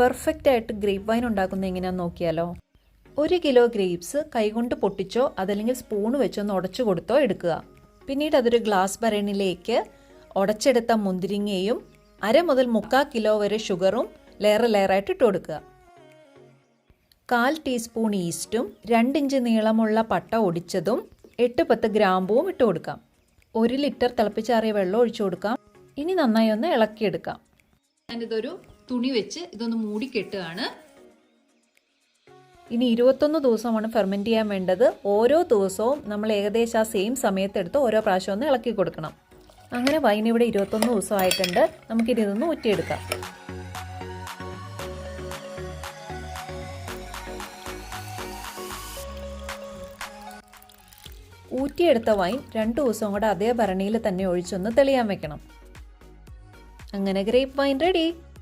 Perfect ആയിട്ട് grape wine ഉണ്ടാക്കുന്നത് എങ്ങനെയാണെന്ന് നോക്കിയാലോ? ഒരു കിലോ ഗ്രേപ്സ് കൈകൊണ്ട് പൊട്ടിച്ചോ അതല്ലെങ്കിൽ സ്പൂൺ വെച്ചോ ഒന്ന് ഉടച്ചു കൊടുത്തോ എടുക്കുക. പിന്നീട് അതൊരു ഗ്ലാസ് ഭരണിലേക്ക് ഉടച്ചെടുത്ത മുന്തിരിങ്ങയും അര മുതൽ മുക്കാൽ കിലോ വരെ ഷുഗറും ലെയർ ലെയറായിട്ട് ഇട്ട് കൊടുക്കുക. കാൽ ടീസ്പൂൺ ഈസ്റ്റും രണ്ടിഞ്ച് നീളമുള്ള പട്ട ഒടിച്ചതും എട്ട് പത്ത് ഗ്രാമ്പുവും ഇട്ട് കൊടുക്കാം. ഒരു ലിറ്റർ തിളപ്പിച്ചാറിയ വെള്ളം ഒഴിച്ചു കൊടുക്കാം. ഇനി നന്നായി ഒന്ന് ഇളക്കിയെടുക്കാം. ഞാനിതൊരു തുണി വെച്ച് ഇതൊന്ന് മൂടി കെട്ടുകയാണ്. ഇനി ഇരുപത്തൊന്ന് ദിവസമാണ് ഫെർമെന്റ് ചെയ്യാൻ വേണ്ടത്. ഓരോ ദിവസവും നമ്മൾ ഏകദേശം ആ സെയിം സമയത്തെടുത്ത് ഓരോ പ്രാവശ്യം ഒന്ന് ഇളക്കി കൊടുക്കണം. അങ്ങനെ വൈൻ ഇവിടെ ഇരുപത്തൊന്ന് ദിവസമായിട്ടുണ്ട് നമുക്കിനി ഇതൊന്ന് ഊറ്റിയെടുക്കാം. ഊറ്റിയെടുത്ത വൈൻ രണ്ട് ദിവസവും കൂടെ അതേ ഭരണിയിൽ തന്നെ ഒഴിച്ചൊന്ന് തെളിയാൻ വെക്കണം. അങ്ങനെ ഗ്രേപ്പ് വൈൻ റെഡി